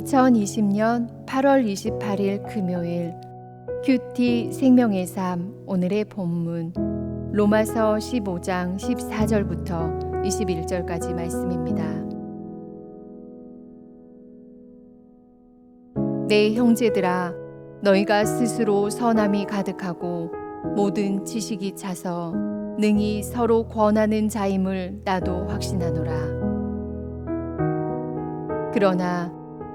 2020년 8월 28일 금요일 큐티 생명의 삶 오늘의 본문 로마서 15장 14절부터 21절까지 말씀입니다. 내 형제들아 너희가 스스로 선함이 가득하고 모든 지식이 차서 능히 서로 권하는 자임을 나도 확신하노라. 그러나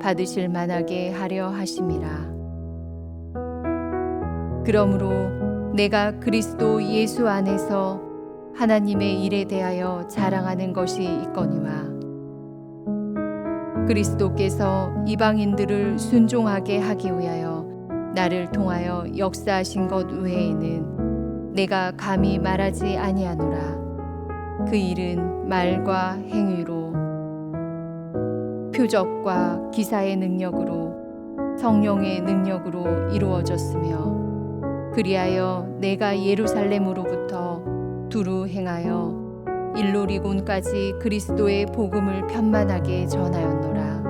받으실 만하게 하려 하심이라. 그러므로 내가 그리스도 예수 안에서 하나님의 일에 대하여 자랑하는 것이 있거니와 그리스도께서 이방인들을 순종하게 하기 위하여 나를 통하여 역사하신 것 외에는 내가 감히 말하지 아니하노라. 그 일은 말과 행위로 표적과 기사의 능력으로 성령의 능력으로 이루어졌으며 그리하여 내가 예루살렘으로부터 두루 행하여 일로리곤까지 그리스도의 복음을 편만하게 전하였노라.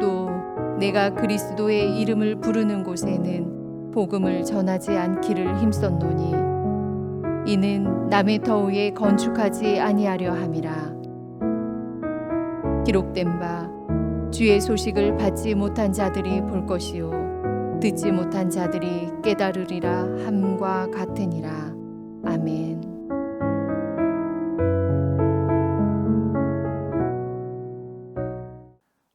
또 내가 그리스도의 이름을 부르는 곳에는 복음을 전하지 않기를 힘썼노니 이는 남의 터위에 건축하지 아니하려 함이라. 기록된 바 주의 소식을 받지 못한 자들이 볼 것이요 듣지 못한 자들이 깨달으리라 함과 같으니라. 아멘.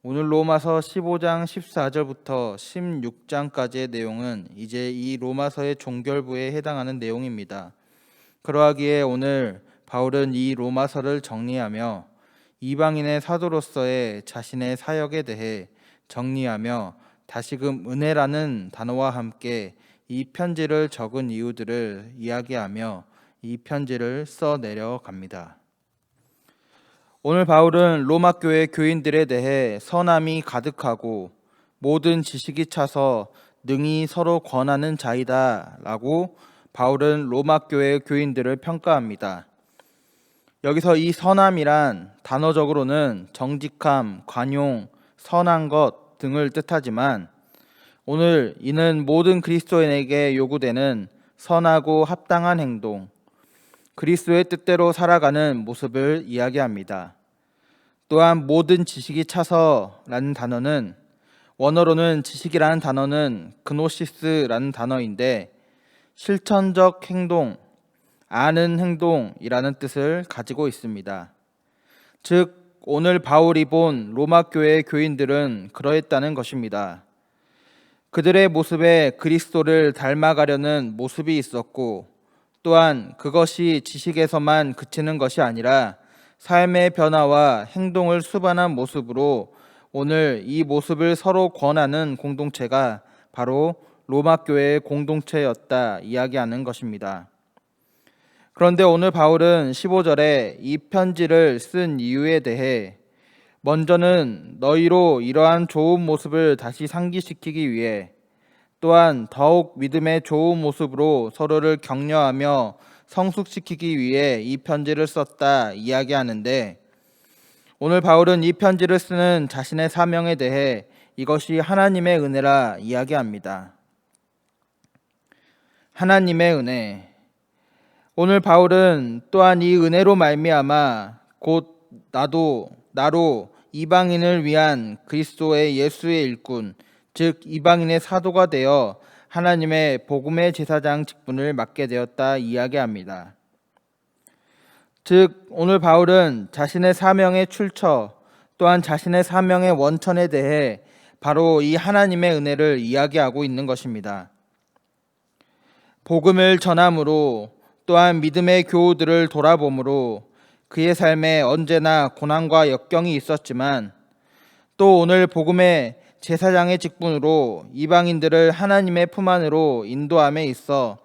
오늘 로마서 15장 14절부터 16장까지의 내용은 이제 이 로마서의 종결부에 해당하는 내용입니다. 그러하기에 오늘 바울은 이 로마서를 정리하며 이방인의 사도로서의 자신의 사역에 대해 정리하며 다시금 은혜라는 단어와 함께 이 편지를 적은 이유들을 이야기하며 이 편지를 써 내려갑니다. 오늘 바울은 로마 교회 교인들에 대해 선함이 가득하고 모든 지식이 차서 능히 서로 권하는 자이다라고 바울은 로마 교회 교인들을 평가합니다. 여기서 이 선함이란 단어적으로는 정직함, 관용, 선한 것 등을 뜻하지만 오늘 이는 모든 그리스도인에게 요구되는 선하고 합당한 행동, 그리스도의 뜻대로 살아가는 모습을 이야기합니다. 또한 모든 지식이 차서라는 단어는 원어로는 지식이라는 단어는 그노시스라는 단어인데 실천적 행동, 아는 행동이라는 뜻을 가지고 있습니다. 즉 오늘 바울이 본 로마 교회 교인들은 그러했다는 것입니다. 그들의 모습에 그리스도를 닮아가려는 모습이 있었고 또한 그것이 지식에서만 그치는 것이 아니라 삶의 변화와 행동을 수반한 모습으로 오늘 이 모습을 서로 권하는 공동체가 바로 로마 교회의 공동체였다 이야기하는 것입니다. 그런데 오늘 바울은 15절에 이 편지를 쓴 이유에 대해 먼저는 너희로 이러한 좋은 모습을 다시 상기시키기 위해 또한 더욱 믿음의 좋은 모습으로 서로를 격려하며 성숙시키기 위해 이 편지를 썼다 이야기하는데 오늘 바울은 이 편지를 쓰는 자신의 사명에 대해 이것이 하나님의 은혜라 이야기합니다. 하나님의 은혜. 오늘 바울은 또한 이 은혜로 말미암아 곧 나도 나로 이방인을 위한 그리스도의 예수의 일꾼 즉 이방인의 사도가 되어 하나님의 복음의 제사장 직분을 맡게 되었다 이야기합니다. 즉 오늘 바울은 자신의 사명의 출처 또한 자신의 사명의 원천에 대해 바로 이 하나님의 은혜를 이야기하고 있는 것입니다. 복음을 전함으로 또한 믿음의 교우들을 돌아봄으로 그의 삶에 언제나 고난과 역경이 있었지만 또 오늘 복음의 제사장의 직분으로 이방인들을 하나님의 품 안으로 인도함에 있어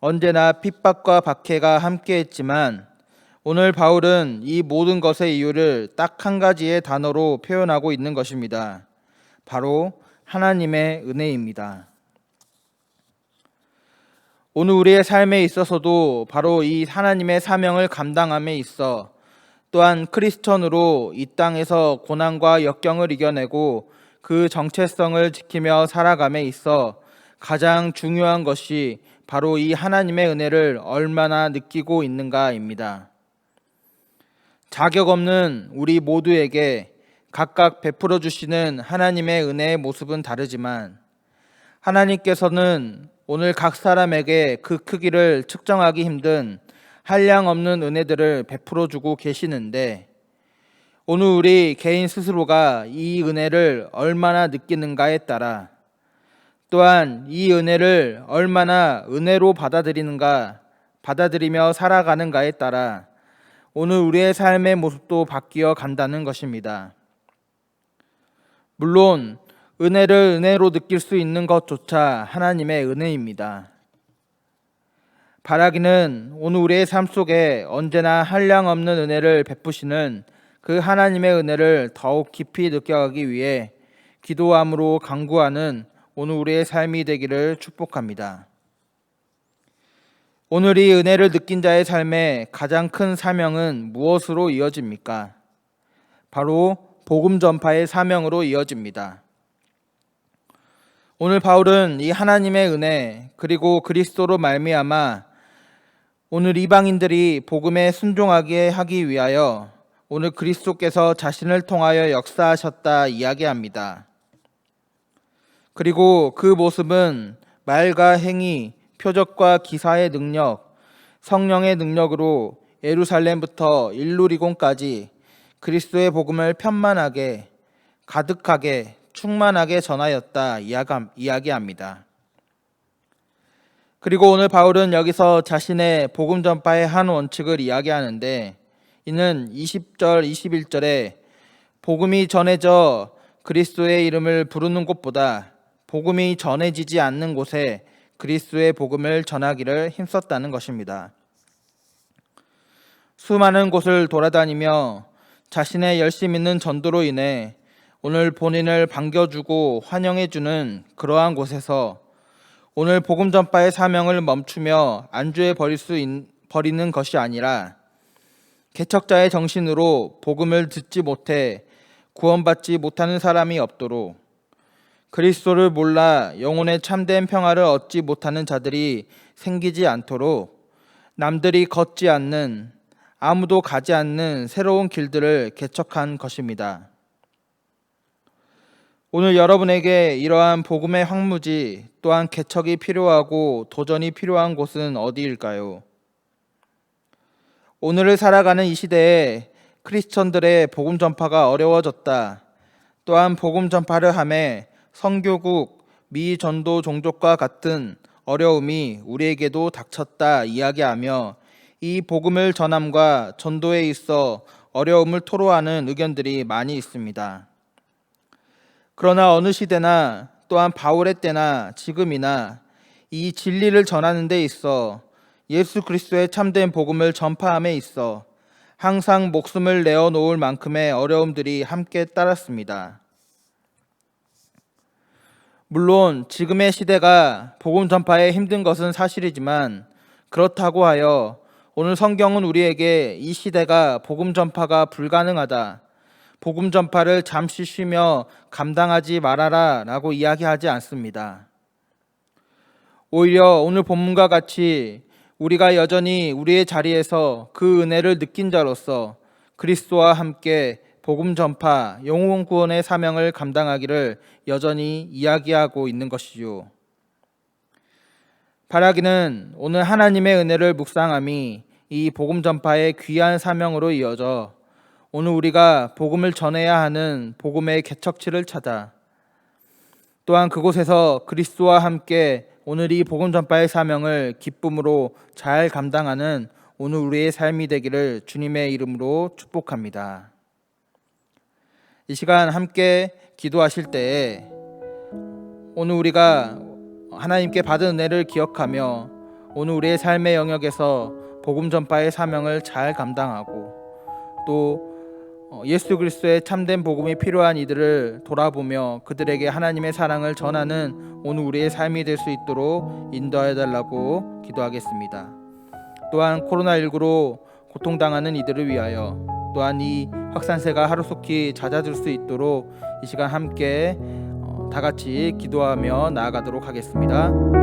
언제나 핍박과 박해가 함께했지만 오늘 바울은 이 모든 것의 이유를 딱 한 가지의 단어로 표현하고 있는 것입니다. 바로 하나님의 은혜입니다. 오늘 우리의 삶에 있어서도 바로 이 하나님의 사명을 감당함에 있어 또한 크리스천으로 이 땅에서 고난과 역경을 이겨내고 그 정체성을 지키며 살아감에 있어 가장 중요한 것이 바로 이 하나님의 은혜를 얼마나 느끼고 있는가입니다. 자격 없는 우리 모두에게 각각 베풀어 주시는 하나님의 은혜의 모습은 다르지만 하나님께서는 오늘 각 사람에게 그 크기를 측정하기 힘든 한량 없는 은혜들을 베풀어 주고 계시는데 오늘 우리 개인 스스로가 이 은혜를 얼마나 느끼는가에 따라 또한 이 은혜를 얼마나 은혜로 받아들이는가 받아들이며 살아가는가에 따라 오늘 우리의 삶의 모습도 바뀌어 간다는 것입니다. 물론 은혜를 은혜로 느낄 수 있는 것조차 하나님의 은혜입니다. 바라기는 오늘 우리의 삶 속에 언제나 한량 없는 은혜를 베푸시는 그 하나님의 은혜를 더욱 깊이 느껴가기 위해 기도함으로 강구하는 오늘 우리의 삶이 되기를 축복합니다. 오늘 이 은혜를 느낀 자의 삶의 가장 큰 사명은 무엇으로 이어집니까? 바로 복음 전파의 사명으로 이어집니다. 오늘 바울은 이 하나님의 은혜 그리고 그리스도로 말미암아 오늘 이방인들이 복음에 순종하게 하기 위하여 오늘 그리스도께서 자신을 통하여 역사하셨다 이야기합니다. 그리고 그 모습은 말과 행위, 표적과 기사의 능력, 성령의 능력으로 예루살렘부터 일루리곤까지 그리스도의 복음을 편만하게, 가득하게, 충만하게 전하였다 이야기합니다. 그리고 오늘 바울은 여기서 자신의 복음 전파의 한 원칙을 이야기하는데 이는 20절, 21절에 복음이 전해져 그리스도의 이름을 부르는 곳보다 복음이 전해지지 않는 곳에 그리스도의 복음을 전하기를 힘썼다는 것입니다. 수많은 곳을 돌아다니며 자신의 열심 있는 전도로 인해 오늘 본인을 반겨주고 환영해주는 그러한 곳에서 오늘 복음 전파의 사명을 멈추며 안주해 버릴 수 있, 버리는 것이 아니라 개척자의 정신으로 복음을 듣지 못해 구원받지 못하는 사람이 없도록 그리스도를 몰라 영혼의 참된 평화를 얻지 못하는 자들이 생기지 않도록 남들이 걷지 않는 아무도 가지 않는 새로운 길들을 개척한 것입니다. 오늘 여러분에게 이러한 복음의 황무지 또한 개척이 필요하고 도전이 필요한 곳은 어디일까요? 오늘을 살아가는 이 시대에 크리스천들의 복음 전파가 어려워졌다. 또한 복음 전파를 함에 성교국, 미 전도 종족과 같은 어려움이 우리에게도 닥쳤다 이야기하며 이 복음을 전함과 전도에 있어 어려움을 토로하는 의견들이 많이 있습니다. 그러나 어느 시대나 또한 바울의 때나 지금이나 이 진리를 전하는 데 있어 예수 그리스도의 참된 복음을 전파함에 있어 항상 목숨을 내어 놓을 만큼의 어려움들이 함께 따랐습니다. 물론 지금의 시대가 복음 전파에 힘든 것은 사실이지만 그렇다고 하여 오늘 성경은 우리에게 이 시대가 복음 전파가 불가능하다. 복음 전파를 잠시 쉬며 감당하지 말아라 라고 이야기하지 않습니다. 오히려 오늘 본문과 같이 우리가 여전히 우리의 자리에서 그 은혜를 느낀 자로서 그리스도와 함께 복음 전파, 영혼 구원의 사명을 감당하기를 여전히 이야기하고 있는 것이죠. 바라기는 오늘 하나님의 은혜를 묵상함이 이 복음 전파의 귀한 사명으로 이어져 오늘 우리가 복음을 전해야 하는 복음의 개척지를 찾아 또한 그곳에서 그리스도와 함께 오늘 이 복음 전파의 사명을 기쁨으로 잘 감당하는 오늘 우리의 삶이 되기를 주님의 이름으로 축복합니다. 이 시간 함께 기도하실 때에 오늘 우리가 하나님께 받은 은혜를 기억하며 오늘 우리의 삶의 영역에서 복음 전파의 사명을 잘 감당하고 또 어, 예수 그리스도의 참된 복음이 필요한 이들을 돌아보며 그들에게 하나님의 사랑을 전하는 오늘 우리의 삶이 될 수 있도록 인도해 달라고 기도하겠습니다. 또한 코로나19로 고통당하는 이들을 위하여 또한 이 확산세가 하루속히 잦아들 수 있도록 이 시간 함께 어, 다 같이 기도하며 나아가도록 하겠습니다.